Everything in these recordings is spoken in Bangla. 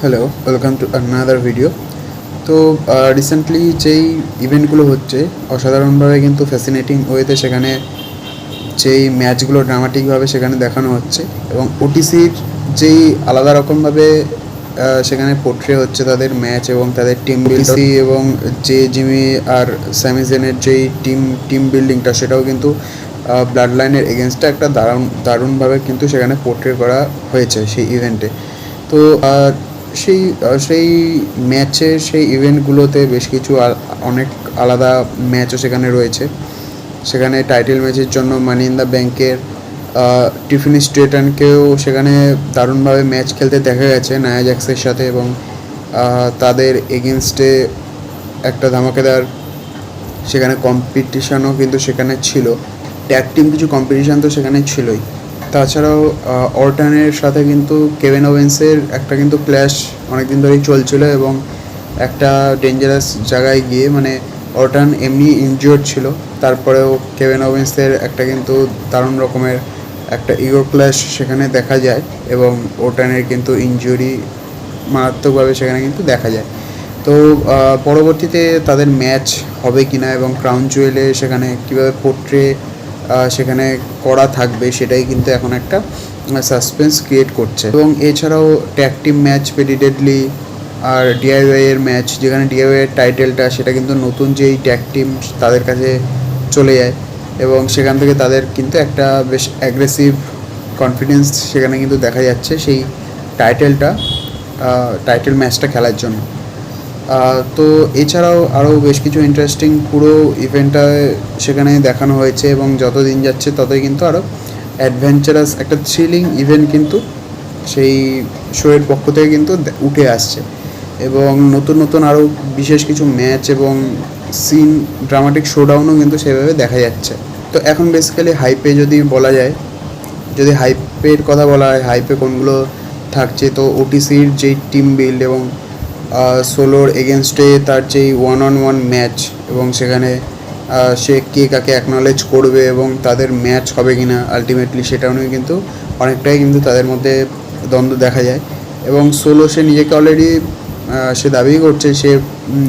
Hello welcome to another video তো রিসেন্টলি যেই ইভেন্টগুলো হচ্ছে, অসাধারণভাবে কিন্তু ফ্যাসিনেটিং ওয়েতে সেখানে যেই ম্যাচগুলো ড্রামাটিকভাবে সেখানে দেখানো হচ্ছে এবং ওটিসির যেই আলাদা রকমভাবে সেখানে পোট্রে হচ্ছে তাদের ম্যাচ এবং তাদের টিম বিলসি এবং যে জিমি আর স্যামিজেনের যেই টিম টিম বিল্ডিংটা সেটাও কিন্তু ব্লাড লাইনের এগেনস্টে একটা দারুণ, দারুণভাবে কিন্তু সেখানে পোট্রে করা হয়েছে সেই ইভেন্টে তো সেই সেই ম্যাচের সেই ইভেন্টগুলোতে বেশ কিছু অনেক আলাদা ম্যাচও সেখানে রয়েছে। সেখানে টাইটেল ম্যাচের জন্য মানি ইন দ্য ব্যাংকের টিফিনি স্ট্রেটনকেও সেখানে দারুণভাবে ম্যাচ খেলতে দেখা গেছে নায়া জ্যাক্সের সাথে এবং তাদের এগেনস্টে একটা ধামাকেদার সেখানে কম্পিটিশানও কিন্তু সেখানে ছিল। ট্যাগ টিম কিছু কম্পিটিশান তো সেখানে ছিলই। তাছাড়াও অর্টানের সাথে কিন্তু কেভেন ওভেন্সের একটা কিন্তু ক্ল্যাশ অনেকদিন ধরেই চলছিল এবং একটা ডেঞ্জারাস জায়গায় গিয়ে মানে অর্টান এমনি ইনজিওর্ড ছিল। তারপরেও কেভেন ওভেন্সের একটা কিন্তু দারুণ রকমের একটা ইগো ক্ল্যাশ সেখানে দেখা যায় এবং ওটানের কিন্তু ইনজুরি মারাত্মকভাবে সেখানে কিন্তু দেখা যায়। তো পরবর্তীতে তাদের ম্যাচ হবে কিনা এবং ক্রাউন জুয়েলে সেখানে কীভাবে পোট্রে সেখানে করা থাকবে, সেটাই কিন্তু এখন একটা সাসপেন্স ক্রিয়েট করছে। এবং এছাড়াও tag team match very deadly আর ডিআইওয়াই এর ম্যাচ যেখানে ডিআইওয়াই এর টাইটেলটা সেটা কিন্তু নতুন যেই ট্যাগ টিম তাদের কাছে চলে যায়। এবং সেখান থেকে তাদের কিন্তু একটা বেশ অ্যাগ্রেসিভ কনফিডেন্স সেখানে কিন্তু দেখা যাচ্ছে সেই টাইটেলটা টাইটেল ম্যাচটা খেলার জন্য। তো এছাড়াও আরও বেশ কিছু ইন্টারেস্টিং পুরো ইভেন্টটা সেখানে দেখানো হয়েছে এবং যত দিন যাচ্ছে ততই কিন্তু আরও অ্যাডভেঞ্চারাস একটা থ্রিলিং ইভেন্ট কিন্তু সেই শোয়ের পক্ষ থেকে কিন্তু উঠে আসছে। এবং নতুন নতুন আরও বিশেষ কিছু ম্যাচ এবং সিন ড্রামাটিক শোডাউনও কিন্তু সেভাবে দেখা যাচ্ছে। তো এখন বেসিক্যালি হাইপে যদি বলা যায়, যদি হাইপের কথা বলা হয় হাইপে কোনগুলো থাকছে, তো ওটিসির যেই টিম বিল্ড এবং সোলোর এগেনস্টে তার যেই ওয়ান অন ওয়ান ম্যাচ এবং সেখানে সে কে কাকে অ্যাকনলেজ করবে এবং তাদের ম্যাচ হবে কি না আলটিমেটলি সেটাও নিয়ে কিন্তু অনেকটাই কিন্তু তাদের মধ্যে দ্বন্দ্ব দেখা যায়। এবং সোলো সে নিজেকে অলরেডি সে দাবি করছে সে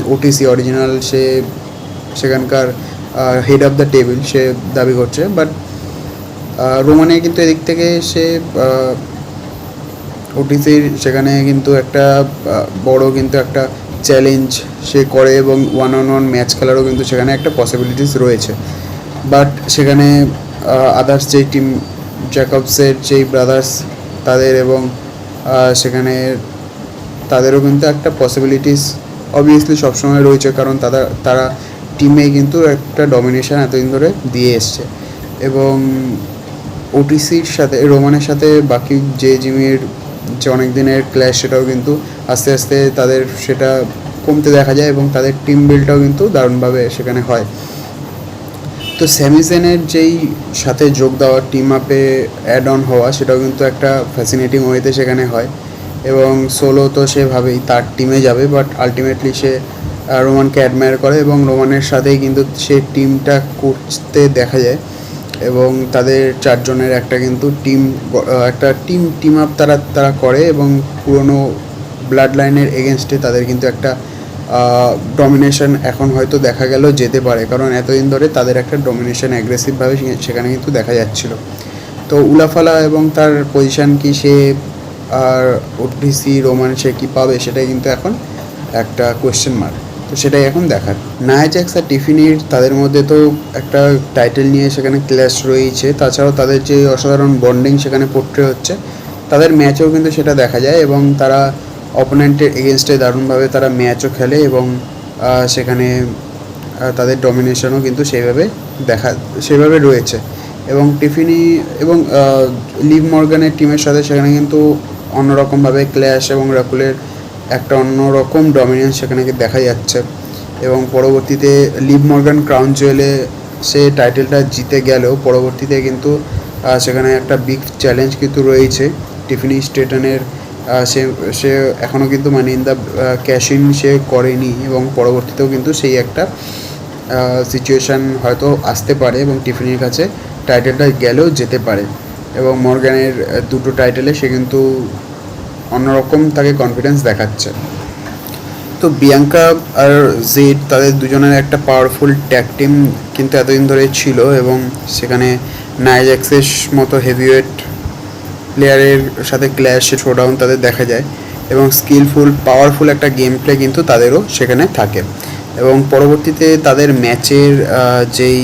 ওটিসি অরিজিনাল সে সেখানকার হেড অফ দ্য টেবিল সে দাবি করছে। বাট রোমানে কিন্তু এদিক থেকে সে ওটিসির সেখানে কিন্তু একটা বড় কিন্তু একটা চ্যালেঞ্জ সে করে এবং ওয়ান অন ওয়ান ম্যাচ খেলারও কিন্তু সেখানে একটা পসিবিলিটিস রয়েছে। বাট সেখানে আদার্স যেই টিম জ্যাকবসের যেই ব্রাদার্স তাদের এবং সেখানে তাদেরও কিন্তু একটা পসিবিলিটিস অবভিয়াসলি সবসময় রয়েছে কারণ তারা তারা টিমে কিন্তু একটা ডমিনেশন এতদিন ধরে দিয়ে এসছে। এবং ওটিসির সাথে রোমানের সাথে বাকি যে জিমির যে অনেক দিনের ক্ল্যাশ সেটাও কিন্তু আস্তে আস্তে তাদের সেটা কমতে দেখা যায় এবং তাদের টিম বিল্ডটাও কিন্তু দারুণভাবে সেখানে হয়। তো স্যামিসেনের যেই সাথে যোগ দেওয়া টিম আপে অ্যাড অন হওয়া সেটাও কিন্তু একটা ফ্যাসিনেটিং ওয়েতে সেখানে হয় এবং সোলো তো সেভাবেই তার টিমে যাবে বাট আলটিমেটলি সে রোমানকে অ্যাডমায়ার করে এবং রোমানের সাথেই কিন্তু সে টিমটা করতে দেখা যায়। এবং তাদের চারজনের একটা কিন্তু টিম একটা টিম টিম আপ তারা তারা করে এবং পুরনো ব্লাড লাইনের এগেনস্টে তাদের কিন্তু একটা ডমিনেশন এখন হয়তো দেখা গেল যেতে পারে। কারণ এতদিন ধরে তাদের একটা ডমিনেশন অ্যাগ্রেসিভভাবে সেখানে কিন্তু দেখা যাচ্ছিল। তো উলাফালা এবং তার পজিশন কি সে আর ওটিসি রোমান সে কী পাবে সেটাই কিন্তু এখন একটা কোয়েশ্চেন মার্ক তো সেটাই এখন দেখার। নায়াজ্যাক্স আর টিফিনির তাদের মধ্যে তো একটা টাইটেল নিয়ে সেখানে ক্ল্যাশ রয়েছে তাছাড়াও তাদের যে অসাধারণ বন্ডিং সেখানে পোট্রে হচ্ছে, তাদের ম্যাচেও কিন্তু সেটা দেখা যায় এবং তারা অপোনেন্টের এগেনস্টে দারুণভাবে তারা ম্যাচও খেলে এবং সেখানে তাদের ডমিনেশনও কিন্তু সেইভাবে দেখা সেভাবে রয়েছে। এবং টিফিনি এবং লিভ মর্গানের টিমের সাথে সেখানে কিন্তু অন্যরকমভাবে ক্ল্যাশ এবং রাকুলের একটা অন্যরকম ডমিনেন্স সেখানে দেখা যাচ্ছে। এবং পরবর্তীতে লিভ মর্গান ক্রাউন জুয়েলে সে টাইটেলটা জিতে গেলেও পরবর্তীতে কিন্তু সেখানে একটা বিগ চ্যালেঞ্জ কিন্তু রয়েছে। টিফিনি স্টেটনের সে সে এখনও কিন্তু মানে ইন দ্য ক্যাশিন সে করেনি এবং পরবর্তীতেও কিন্তু সেই একটা সিচুয়েশান হয়তো আসতে পারে এবং টিফিনির কাছে টাইটেলটা গেলেও যেতে পারে। এবং মর্গ্যানের দুটো টাইটেলে সে কিন্তু অন্যরকম তাকে কনফিডেন্স দেখাচ্ছে। তো বিয়াঙ্কা আর জেড তাদের দুজনের একটা পাওয়ারফুল ট্যাগ টিম কিন্তু এতদিন ধরে ছিল এবং সেখানে নাইজ্যাক্সের মতো হেভিওয়েট প্লেয়ারের সাথে ক্ল্যাশে শোডাউন তাদের দেখা যায় এবং স্কিলফুল পাওয়ারফুল একটা গেম প্লে কিন্তু তাদেরও সেখানে থাকে। এবং পরবর্তীতে তাদের ম্যাচের যেই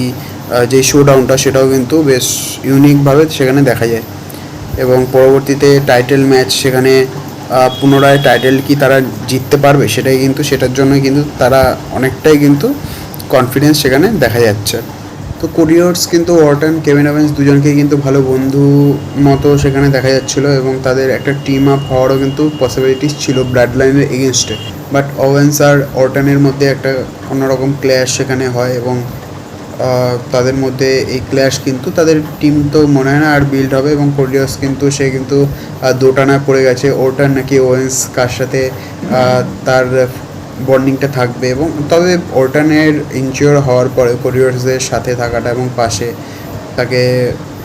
যেই শোডাউনটা সেটাও কিন্তু বেশ ইউনিকভাবে সেখানে দেখা যায়। এবং পরবর্তীতে টাইটেল ম্যাচ সেখানে পুনরায় টাইটেল কি তারা জিততে পারবে সেটাই কিন্তু, সেটার জন্য কিন্তু তারা অনেকটাই কিন্তু কনফিডেন্স সেখানে দেখা যাচ্ছে। তো কোরিয়ার্স কিন্তু ওয়ার্টন কেভিন ওভেন্স দুজনকেই কিন্তু ভালো বন্ধু মতো সেখানে দেখা যাচ্ছিল এবং তাদের একটা টিম আপ হওয়ারও কিন্তু পসিবিলিটিস ছিল ব্লাড লাইনের এগেনস্টে বাট ওভেন্স আর অর্টনের মধ্যে একটা অন্যরকম ক্ল্যাশ সেখানে হয় এবং তাদের মধ্যে এই ক্ল্যাশ কিন্তু তাদের টিম তো মনে হয় না আর বিল্ড হবে এবং কোরিয়াস কিন্তু সে কিন্তু আহ, দোটানায় পড়ে গেছে। ওটার নাকি ওয়েন্স কার সাথে তার বন্ডিংটা থাকবে এবং তবে ওর্টানের ইনজিওর হওয়ার পরে কোরিয়ার্সদের সাথে থাকাটা এবং পাশে তাকে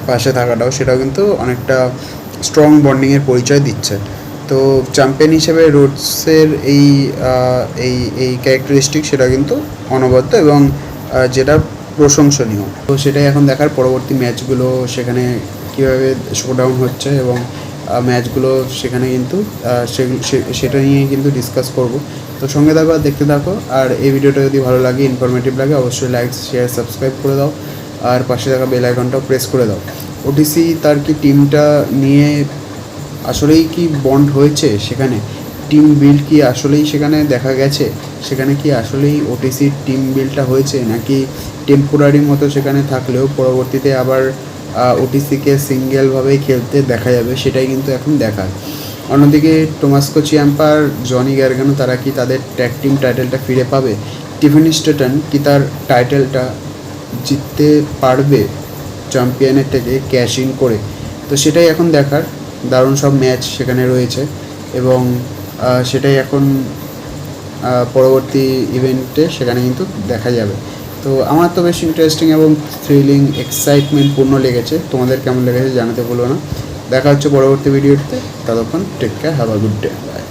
পাশে থাকাটাও সেটাও কিন্তু অনেকটা স্ট্রং বন্ডিংয়ের পরিচয় দিচ্ছে। তো চ্যাম্পিয়ন হিসেবে রোডসের এই এই এই ক্যারেক্টারিস্টিক সেটা কিন্তু অনবদ্য এবং যেটা প্রশংসনীয়। তো সেটাই এখন দেখার পরবর্তী ম্যাচগুলো সেখানে কীভাবে শোডাউন হচ্ছে এবং ম্যাচগুলো সেখানে কিন্তু সেটা নিয়ে কিন্তু ডিসকাস করব। তো সঙ্গে থাকো, দেখতে থাকো। আর এই ভিডিওটা যদি ভালো লাগে ইনফরমেটিভ লাগে, অবশ্যই লাইক শেয়ার সাবস্ক্রাইব করে দাও। আর পাশে থাকা বেল আইকনটাও প্রেস করে দাও। ওটিসি তার কি টিমটা নিয়ে আসলেই কি বন্ড হয়েছে সেখানে? টিম বিল্ড কি আসলেই সেখানে দেখা গেছে? সেখানে কি আসলেই ওটিসির টিম বিল্ডটা হয়েছে, নাকি টেম্পোরারি মতো সেখানে থাকলেও পরবর্তীতে আবার ওটিসিকে সিঙ্গেলভাবেই খেলতে দেখা যাবে সেটাই কিন্তু এখন দেখার। অন্যদিকে টোমাস্কো চিয়াম্পার জনি গ্যারগানো তারা কি তাদের ট্যাগ টিম টাইটেলটা ফিরে পাবে? টিফিনি স্টেটন কি তার টাইটেলটা জিততে পারবে চ্যাম্পিয়নের থেকে ক্যাশ ইন করে? তো সেটাই এখন দেখার, দারুণ সব ম্যাচ সেখানে রয়েছে এবং সেটাই এখন পরবর্তী ইভেন্টে সেখানে কিন্তু দেখা যাবে। তো আমার তো বেশ ইন্টারেস্টিং এবং থ্রিলিং এক্সাইটমেন্ট পূর্ণ লেগেছে। তোমাদের কেমন লেগেছে জানাতে ভুলো না। দেখা হচ্ছে পরবর্তী ভিডিওতে ততক্ষণ take care have a good day bye